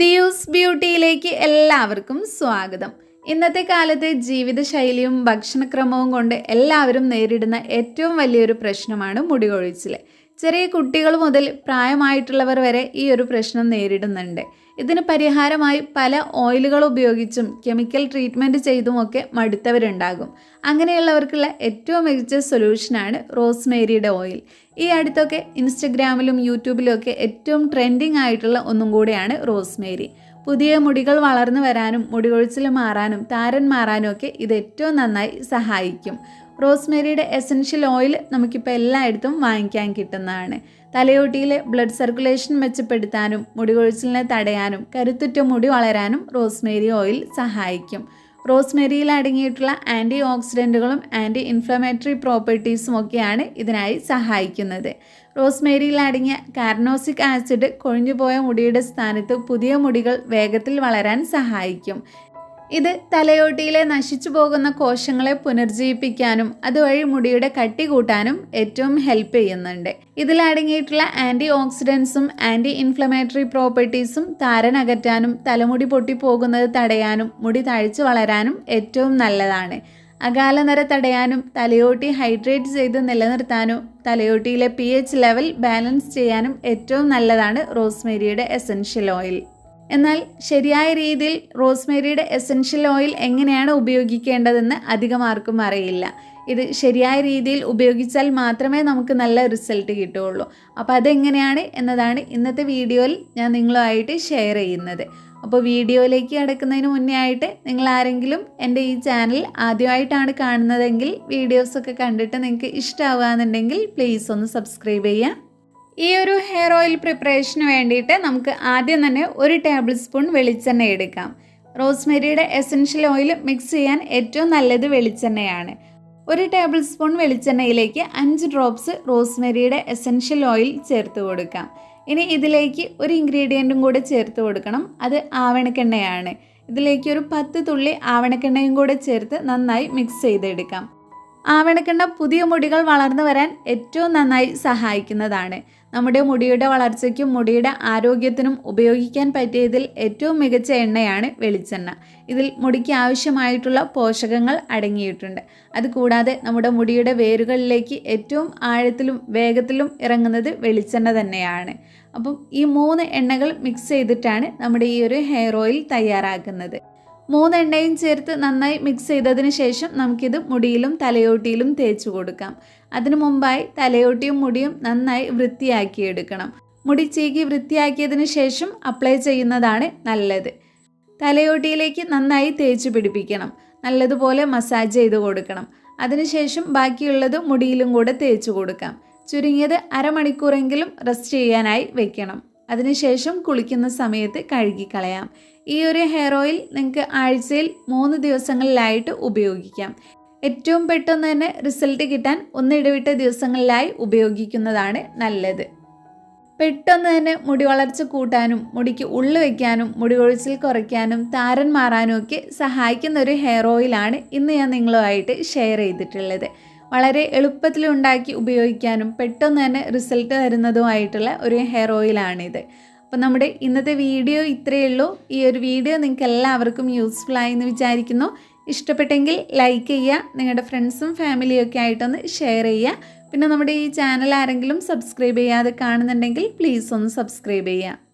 ദിയൂസ് ബ്യൂട്ടിയിലേക്ക് എല്ലാവർക്കും സ്വാഗതം. ഇന്നത്തെ കാലത്തെ ജീവിതശൈലിയും ഭക്ഷണക്രമവും കൊണ്ട് എല്ലാവരും നേരിടുന്ന ഏറ്റവും വലിയൊരു പ്രശ്നമാണ് മുടി കൊഴിച്ചിൽ ചെറിയ കുട്ടികൾ മുതൽ പ്രായമായിട്ടുള്ളവർ വരെ ഈ ഒരു പ്രശ്നം നേരിടുന്നുണ്ട്. ഇതിന് പരിഹാരമായി പല ഓയിലുകൾ ഉപയോഗിച്ചും കെമിക്കൽ ട്രീറ്റ്മെന്റ് ചെയ്തുമൊക്കെ മടുത്തവരുണ്ടാകും. അങ്ങനെയുള്ളവർക്കുള്ള ഏറ്റവും മികച്ച സൊല്യൂഷനാണ് റോസ്മേരിയുടെ ഓയിൽ. ഈ അടുത്തൊക്കെ ഇൻസ്റ്റഗ്രാമിലും യൂട്യൂബിലും ഒക്കെ ഏറ്റവും ട്രെൻഡിങ് ആയിട്ടുള്ള ഒന്നും കൂടിയാണ് റോസ്മേരി. പുതിയ മുടികൾ വളർന്നു വരാനും മുടികൊഴിച്ചിൽ മാറാനും താരൻ മാറാനും ഒക്കെ ഇത് ഏറ്റവും നന്നായി സഹായിക്കും. റോസ്മേരിയുടെ എസൻഷ്യൽ ഓയിൽ നമുക്കിപ്പോൾ എല്ലായിടത്തും വാങ്ങിക്കാൻ കിട്ടുന്നതാണ്. തലയോട്ടിയിലെ ബ്ലഡ് സർക്കുലേഷൻ മെച്ചപ്പെടുത്താനും മുടി കൊഴിച്ചിലിനെ തടയാനും കരുത്തുറ്റ മുടി വളരാനും റോസ്മേരി ഓയിൽ സഹായിക്കും. റോസ്മേരിയിൽ അടങ്ങിയിട്ടുള്ള ആന്റി ഓക്സിഡന്റുകളും ആന്റി ഇൻഫ്ലമേറ്ററി പ്രോപ്പർട്ടീസും ഒക്കെയാണ് ഇതിനായി സഹായിക്കുന്നത്. റോസ്മേരിയിൽ അടങ്ങിയ കാർനോസിക് ആസിഡ് കൊഴിഞ്ഞുപോയ മുടിയുടെ സ്ഥാനത്ത് പുതിയ മുടികൾ വേഗത്തിൽ വളരാൻ സഹായിക്കും. ഇത് തലയോട്ടിയിലെ നശിച്ചു പോകുന്ന കോശങ്ങളെ പുനർജീവിപ്പിക്കാനും അതുവഴി മുടിയുടെ കട്ടി കൂട്ടാനും ഏറ്റവും ഹെൽപ്പ് ചെയ്യുന്നുണ്ട്. ഇതിൽ അടങ്ങിയിട്ടുള്ള ആന്റി ഓക്സിഡൻസും ആന്റി ഇൻഫ്ലമേറ്ററി പ്രോപ്പർട്ടീസും താരനകറ്റാനും തലമുടി പൊട്ടിപ്പോകുന്നത് തടയാനും മുടി തഴിച്ചു വളരാനും ഏറ്റവും നല്ലതാണ്. അകാലനര തടയാനും തലയോട്ടി ഹൈഡ്രേറ്റ് ചെയ്ത് നിലനിർത്താനും തലയോട്ടിയിലെ പി ലെവൽ ബാലൻസ് ചെയ്യാനും ഏറ്റവും നല്ലതാണ് റോസ്മേരിയുടെ എസൻഷ്യൽ ഓയിൽ എന്നാൽ ശരിയായ രീതിയിൽ റോസ്മേരിയുടെ എസൻഷ്യൽ ഓയിൽ എങ്ങനെയാണ് ഉപയോഗിക്കേണ്ടതെന്ന് അധികം ആർക്കും അറിയില്ല. ഇത് ശരിയായ രീതിയിൽ ഉപയോഗിച്ചാൽ മാത്രമേ നമുക്ക് നല്ല റിസൾട്ട് കിട്ടുകയുള്ളൂ. അപ്പോൾ അതെങ്ങനെയാണ് എന്നതാണ് ഇന്നത്തെ വീഡിയോയിൽ ഞാൻ നിങ്ങളുമായിട്ട് ഷെയർ ചെയ്യുന്നത്. അപ്പോൾ വീഡിയോയിലേക്ക് കിടക്കുന്നതിന് മുന്നേ ആയിട്ട് നിങ്ങൾ ആരെങ്കിലും എന്റെ ഈ ചാനൽ ആദ്യമായിട്ടാണ് കാണുന്നതെങ്കിൽ വീഡിയോസൊക്കെ കണ്ടിട്ട് നിങ്ങൾക്ക് ഇഷ്ടമാവുകയെന്നുണ്ടെങ്കിൽ പ്ലീസ് ഒന്ന് സബ്സ്ക്രൈബ് ചെയ്യുക. ഈ ഒരു ഹെയർ ഓയിൽ പ്രിപ്പറേഷന് വേണ്ടിയിട്ട് നമുക്ക് ആദ്യം തന്നെ ഒരു ടേബിൾ സ്പൂൺ വെളിച്ചെണ്ണ എടുക്കാം. റോസ്മെരിയുടെ എസൻഷ്യൽ ഓയിൽ മിക്സ് ചെയ്യാൻ ഏറ്റവും നല്ലത് വെളിച്ചെണ്ണയാണ്. ഒരു ടേബിൾ സ്പൂൺ വെളിച്ചെണ്ണയിലേക്ക് അഞ്ച് ഡ്രോപ്സ് റോസ്മെരിയുടെ എസൻഷ്യൽ ഓയിൽ ചേർത്ത് കൊടുക്കാം. ഇനി ഇതിലേക്ക് ഒരു ഇൻഗ്രീഡിയന്റും കൂടെ ചേർത്ത് കൊടുക്കണം. അത് ആവണക്കെണ്ണയാണ്. ഇതിലേക്ക് ഒരു പത്ത് തുള്ളി ആവണക്കെണ്ണയും കൂടെ ചേർത്ത് നന്നായി മിക്സ് ചെയ്തെടുക്കാം. ആവണക്കെണ്ണ പുതിയ മുടികൾ വളർന്നു വരാൻ ഏറ്റവും നന്നായി സഹായിക്കുന്നതാണ്. നമ്മുടെ മുടിയുടെ വളർച്ചയ്ക്കും മുടിയുടെ ആരോഗ്യത്തിനും ഉപയോഗിക്കാൻ പറ്റിയതിൽ ഏറ്റവും മികച്ച എണ്ണയാണ് വെളിച്ചെണ്ണ. ഇതിൽ മുടിക്ക് ആവശ്യമായിട്ടുള്ള പോഷകങ്ങൾ അടങ്ങിയിട്ടുണ്ട്. അതുകൂടാതെ നമ്മുടെ മുടിയുടെ വേരുകളിലേക്ക് ഏറ്റവും ആഴത്തിലും വേഗത്തിലും ഇറങ്ങുന്നത് വെളിച്ചെണ്ണ തന്നെയാണ്. അപ്പം ഈ മൂന്ന് എണ്ണകൾ മിക്സ് ചെയ്തിട്ടാണ് നമ്മുടെ ഈ ഒരു ഹെയർ ഓയിൽ തയ്യാറാക്കുന്നത്. മൂന്നെണ്ണയും ചേർത്ത് നന്നായി മിക്സ് ചെയ്തതിന് ശേഷം നമുക്കിത് മുടിയിലും തലയോട്ടിയിലും തേച്ചു കൊടുക്കാം. അതിനു മുമ്പായി തലയോട്ടിയും മുടിയും നന്നായി വൃത്തിയാക്കിയെടുക്കണം. മുടി ചീകി വൃത്തിയാക്കിയതിന് ശേഷം അപ്ലൈ ചെയ്യുന്നതാണ് നല്ലത്. തലയോട്ടിയിലേക്ക് നന്നായി തേച്ച് പിടിപ്പിക്കണം. നല്ലതുപോലെ മസാജ് ചെയ്ത് കൊടുക്കണം. അതിനുശേഷം ബാക്കിയുള്ളത് മുടിയിലും കൂടെ തേച്ച് കൊടുക്കാം. ചുരുങ്ങിയത് അരമണിക്കൂറെങ്കിലും റെസ്റ്റ് ചെയ്യാനായി വെക്കണം. അതിനുശേഷം കുളിക്കുന്ന സമയത്ത് കഴുകിക്കളയാം. ഈ ഒരു ഹെയർ ഓയിൽ നിങ്ങൾക്ക് ആഴ്ചയിൽ മൂന്ന് ദിവസങ്ങളിലായിട്ട് ഉപയോഗിക്കാം. ഏറ്റവും പെട്ടെന്ന് തന്നെ റിസൾട്ട് കിട്ടാൻ ഒന്നിടവിട്ട ദിവസങ്ങളിലായി ഉപയോഗിക്കുന്നതാണ് നല്ലത്. പെട്ടെന്ന് തന്നെ മുടി വളർച്ച കൂട്ടാനും മുടിക്ക് ഉള്ളു വയ്ക്കാനും മുടി കൊഴിച്ചിൽ കുറയ്ക്കാനും താരൻ മാറാനും ഒക്കെ സഹായിക്കുന്ന ഒരു ഹെയർ ഓയിലാണ് ഇന്ന് ഞാൻ നിങ്ങളുമായിട്ട് ഷെയർ ചെയ്തിട്ടുള്ളത്. വളരെ എളുപ്പത്തിൽ ഉണ്ടാക്കി ഉപയോഗിക്കാനും പെട്ടെന്ന് തന്നെ റിസൾട്ട് തരുന്നതുമായിട്ടുള്ള ഒരു ഹെയർ ഓയിലാണിത് അപ്പോൾ നമ്മുടെ ഇന്നത്തെ വീഡിയോ ഇത്രയേ ഉള്ളൂ. ഈ ഒരു വീഡിയോ നിങ്ങൾക്ക് എല്ലാവർക്കും യൂസ്ഫുൾ ആയി എന്ന് വിചാരിക്കുന്നു. ഇഷ്ടപ്പെട്ടെങ്കിൽ ലൈക്ക് ചെയ്യുക നിങ്ങളുടെ ഫ്രണ്ട്സും ഫാമിലിയും ഒക്കെ ആയിട്ടൊന്ന് ഷെയർ ചെയ്യുക. പിന്നെ നമ്മുടെ ഈ ചാനൽ ആരെങ്കിലും സബ്സ്ക്രൈബ് ചെയ്യാതെ കാണുന്നുണ്ടെങ്കിൽ പ്ലീസ് ഒന്ന് സബ്സ്ക്രൈബ് ചെയ്യുക.